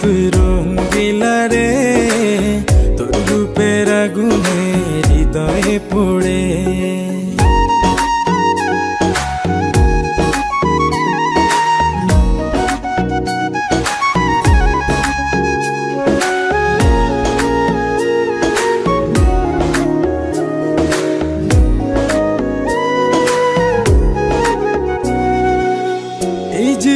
তুই রে তোর রূপের আগুনে হৃদয়ে পড়ে।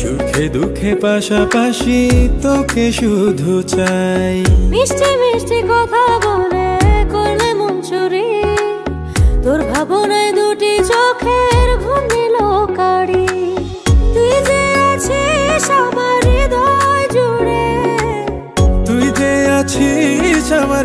সুখে দুঃখে পাশাপাশি তোকে শুধু চাই। মিষ্টি মিষ্টি কথা বলে করলে মন চুরি তোর ভাবনায় দুটি চোখের ঘুম নিল কারি তুই যে আছিস আমার হৃদয় জুড়ে। তুই যে আছিস আমার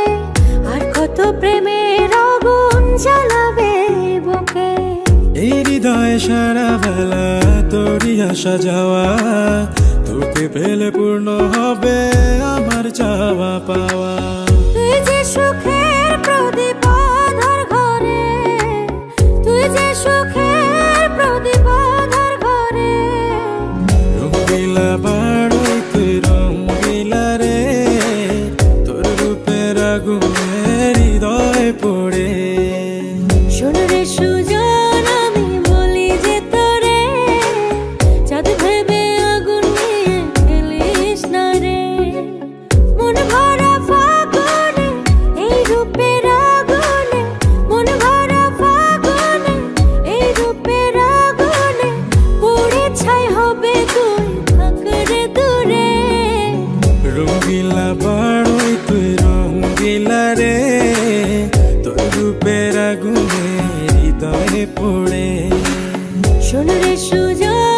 সারা বেলা তোরই আসা যাওয়া। তোকে পেলে পূর্ণ হবে আমার চাওয়া পাওয়া। তুই যে সুখের প্রদীপ আধার ঘরে তুই যে সুখের প্রদীপ আধার ঘরে। রঙ্গিলা বাড়ই তুই রে তোর রূপের আগুনে হৃদয় পড়ে বাড়ই তুই রঙ্গিলা রে। তোর রূপের আগুনে হৃদয়ে পড়ে। শোন রে সুজন